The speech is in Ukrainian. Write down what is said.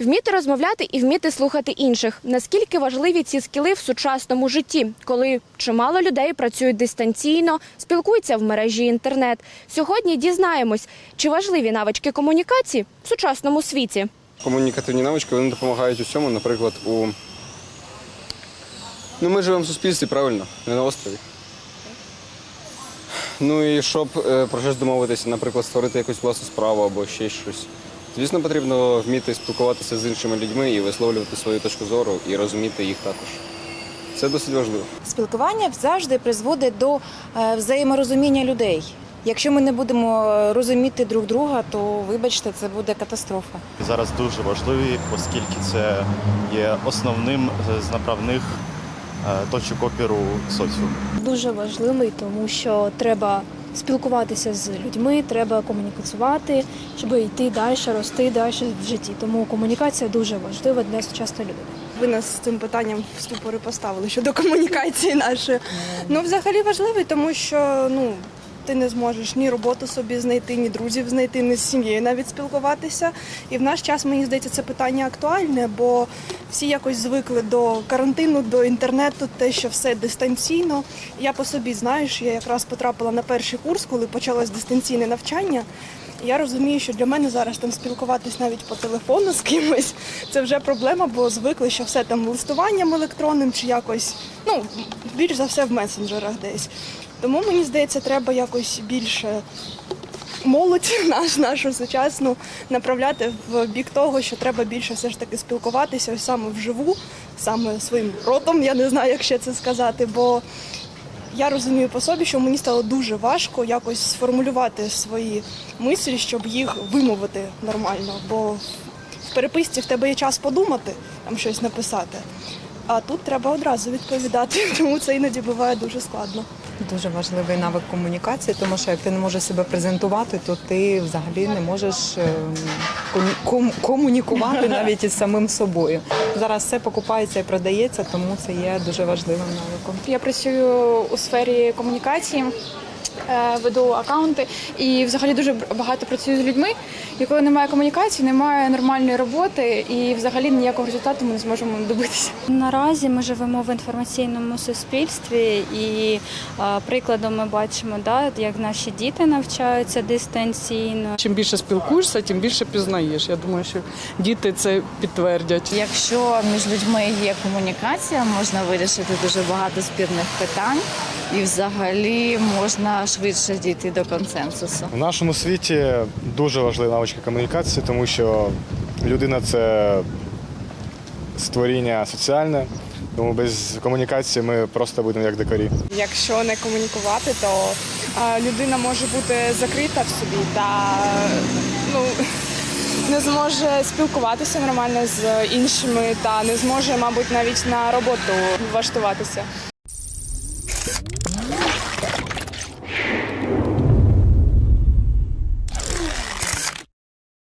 Вміти розмовляти і вміти слухати інших. Наскільки важливі ці скіли в сучасному житті, коли чимало людей працюють дистанційно, спілкуються в мережі інтернет. Сьогодні дізнаємось, чи важливі навички комунікації в сучасному світі. Комунікативні навички вони допомагають у цьому, наприклад, у. Ну, ми живемо в суспільстві, правильно, не на острові. Ну і щоб е, про щось домовитися, наприклад, створити якусь власну справу або ще щось. Звісно, потрібно вміти спілкуватися з іншими людьми і висловлювати свою точку зору і розуміти їх також. Це досить важливо. Спілкування завжди призводить до е, взаєморозуміння людей. Якщо ми не будемо е, розуміти друг друга, то вибачте, це буде катастрофа. зараз дуже важливі, оскільки це є основним з направних е, точок опіру соціуму. дуже важливий, тому що треба спілкуватися з людьми, треба комунікувати, щоб йти далі, рости далі в житті. Тому комунікація дуже важлива для сучасної людини. Ви нас з цим питанням в ступори поставили щодо комунікації нашої. Ну, взагалі важливий, тому що ну. Ти не зможеш ні роботу собі знайти, ні друзів знайти, ні з сім'єю навіть спілкуватися. І в наш час мені здається це питання актуальне, бо всі якось звикли до карантину, до інтернету, те, що все дистанційно. Я по собі знаю, що я якраз потрапила на перший курс, коли почалось дистанційне навчання. Я розумію, що для мене зараз там спілкуватись навіть по телефону з кимось це вже проблема, бо звикли, що все там листуванням електронним чи якось, ну більш за все в месенджерах десь. Тому мені здається, треба якось більше молодь наш, нашу сучасну направляти в бік того, що треба більше все ж таки спілкуватися ось саме вживу, саме своїм ротом, я не знаю, як ще це сказати, бо я розумію по собі, що мені стало дуже важко якось сформулювати свої мислі, щоб їх вимовити нормально. Бо в переписці в тебе є час подумати, там щось написати. А тут треба одразу відповідати, тому це іноді буває дуже складно. Дуже важливий навик комунікації, тому що як ти не можеш себе презентувати, то ти взагалі не можеш ем, комунікувати навіть із самим собою. Зараз все покупається і продається, тому це є дуже важливим навиком. Я працюю у сфері комунікації, е, веду акаунти і взагалі дуже багато працюю з людьми. І коли немає комунікації, немає нормальної роботи, і взагалі ніякого результату ми не зможемо добитися. Наразі ми живемо в інформаційному суспільстві, і прикладом ми бачимо, да, як наші діти навчаються дистанційно. Чим більше спілкуєшся, тим більше пізнаєш. Я думаю, що діти це підтвердять. Якщо між людьми є комунікація, можна вирішити дуже багато спірних питань, і взагалі можна швидше дійти до консенсусу. В нашому світі дуже важливі навички комунікації, тому що людина це створіння соціальне, тому без комунікації ми просто будемо як дикарі. Якщо не комунікувати, то а, людина може бути закрита в собі та ну, не зможе спілкуватися нормально з іншими та не зможе, мабуть, навіть на роботу влаштуватися.